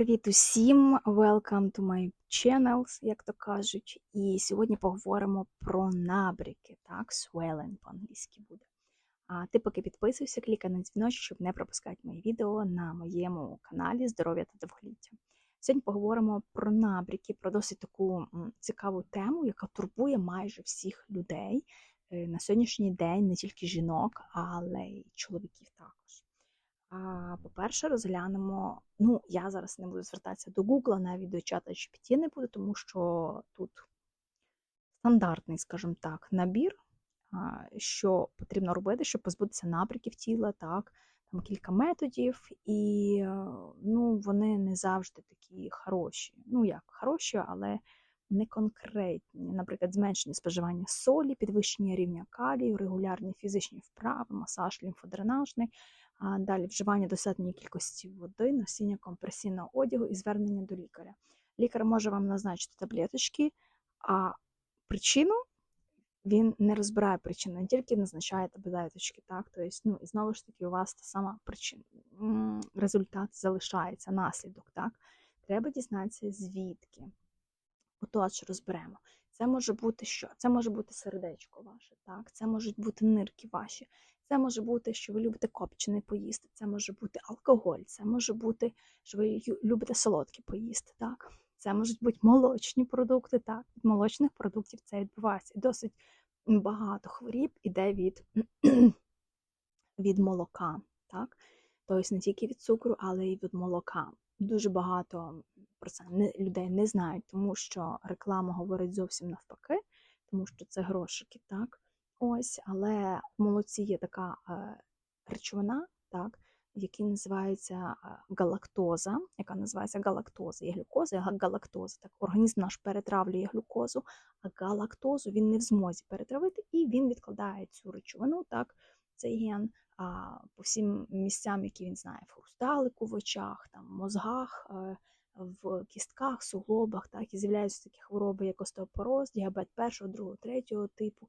Привіт усім! Welcome to my channel, як то кажуть. І сьогодні поговоримо про набряки, так, swelling по-англійськи буде. А ти поки підписуйся, клікай на дзвіночок, щоб не пропускати мої відео на моєму каналі Здоров'я та довголіття. Сьогодні поговоримо про набряки, про досить таку цікаву тему, яка турбує майже всіх людей е, на сьогоднішній день, не тільки жінок, але й чоловіків також. По-перше, розглянемо. Ну, я зараз не буду звертатися до Google, навіть до чата GPT не буду, тому що тут стандартний, скажімо так, набір, що потрібно робити, щоб позбутися напряків тіла, так, там кілька методів, і е, ну, вони не завжди такі хороші. Ну, як хороші, але не конкретні. Наприклад, зменшення споживання солі, підвищення рівня калію, регулярні фізичні вправи, масаж лімфодренажний. Далі вживання достатньої кількості води, носіння компресійного одягу і звернення до лікаря. Лікар може вам назначити таблеточки, а причину він не розбирає причину, тільки назначає таблеточки. Так? Тобто, ну, і знову ж таки, у вас та сама причина, результат залишається, наслідок. Так? Треба дізнатися, звідки. Отож, розберемо. Це може бути що? Це може бути сердечко ваше, так? це можуть бути нирки ваші, це може бути, що ви любите копчений поїсти, це може бути алкоголь, це може бути, що ви любите солодкі поїсти. так? Це можуть бути молочні продукти. так? Від молочних продуктів це відбувається. І досить багато хворіб іде від від молока. так? Тобто не тільки від цукру, але й від молока. Дуже багато про це людей не знають, тому що реклама говорить зовсім навпаки, тому що це грошики, так? Ось, але в молоці є така е, речовина, так, який називається е, галактоза, яка називається галактоза. Є глюкоза, є галактоза. Так, організм наш перетравлює глюкозу, а галактозу він не в змозі перетравити, і він відкладає цю речовину, так, цей ген а, по всім місцям, які він знає, в хрусталику в очах, там, мозгах. Е, в кістках, суглобах, так, і з'являються такі хвороби, як остеопороз, діабет першого, другого, третього типу,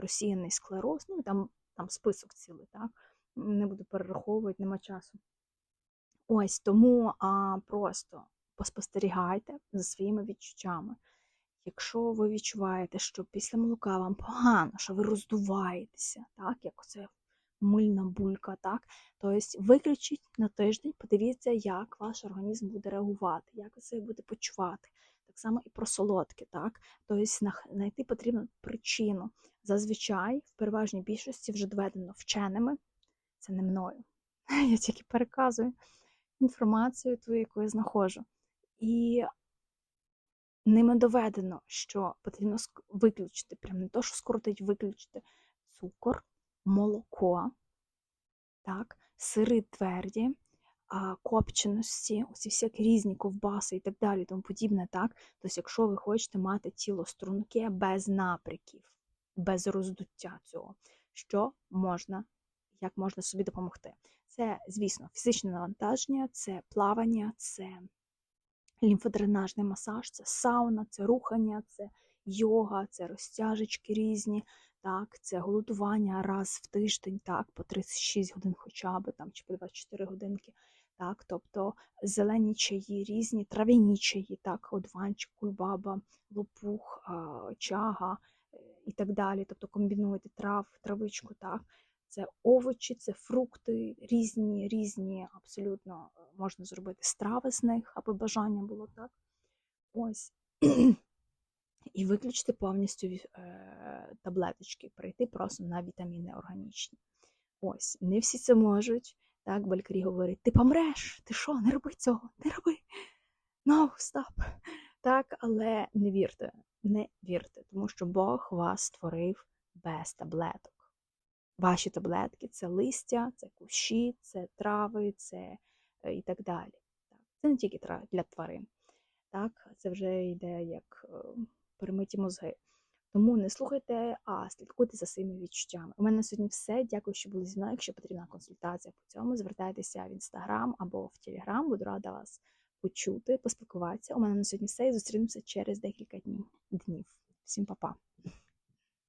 розсіяний склероз, ну там там список цілий, так? Не буду перераховувати, нема часу. Ось тому а, просто поспостерігайте за своїми відчуттями. Якщо ви відчуваєте, що після молока вам погано, що ви роздуваєтеся, так, як оце мильна булька, так, тобто виключіть на тиждень, подивіться, як ваш організм буде реагувати, як ви себе буде почувати. Так само і про солодке, так? Тобто знайти потрібно причину. Зазвичай, в переважній більшості вже доведено вченими, це не мною. Я тільки переказую інформацію, ту, яку я знаходжу. І ними доведено, що потрібно виключити, прям не то, що скоротить, виключити цукор, молоко, так, сири тверді, копченості, оці всякі різні ковбаси і так далі, тому подібне, так? Тобто, якщо ви хочете мати тіло струнке без напряків, без роздуття цього, що можна, як можна собі допомогти? Це, звісно, фізичне навантаження, це плавання, це лімфодренажний масаж, це сауна, це рухання, це йога, це розтяжечки різні, так, це голодування раз в тиждень, так, по 36 годин хоча б там, чи по 24 годинки. Так, Тобто зелені чаї, різні трав'яні чаї, так, одванчик, кульбаба, лопух, чага е, і так далі. Тобто комбінуєте трав, травичку, так. Це овочі, це фрукти, різні, різні, абсолютно е, можна зробити страви з них, аби бажання було так. Ось. І виключити повністю е, таблеточки, перейти просто на вітаміни органічні. Ось, не всі це можуть. Так, Балькарі говорить: ти помреш, ти що, не роби цього, не роби. No, stop. Так, але не вірте, не вірте, тому що Бог вас створив без таблеток. Ваші таблетки це листя, це кущі, це трави, це е, і так далі. Це не тільки для тварин. Так, Це вже йде як е, перемиті мозги. Тому не слухайте, а слідкуйте за своїми відчуттями. У мене на сьогодні все. Дякую, що були зі мною. Якщо потрібна консультація по цьому, звертайтеся в інстаграм або в телеграм. Буду рада вас почути, поспілкуватися. У мене на сьогодні все і зустрінемося через декілька днів. Всім па-па!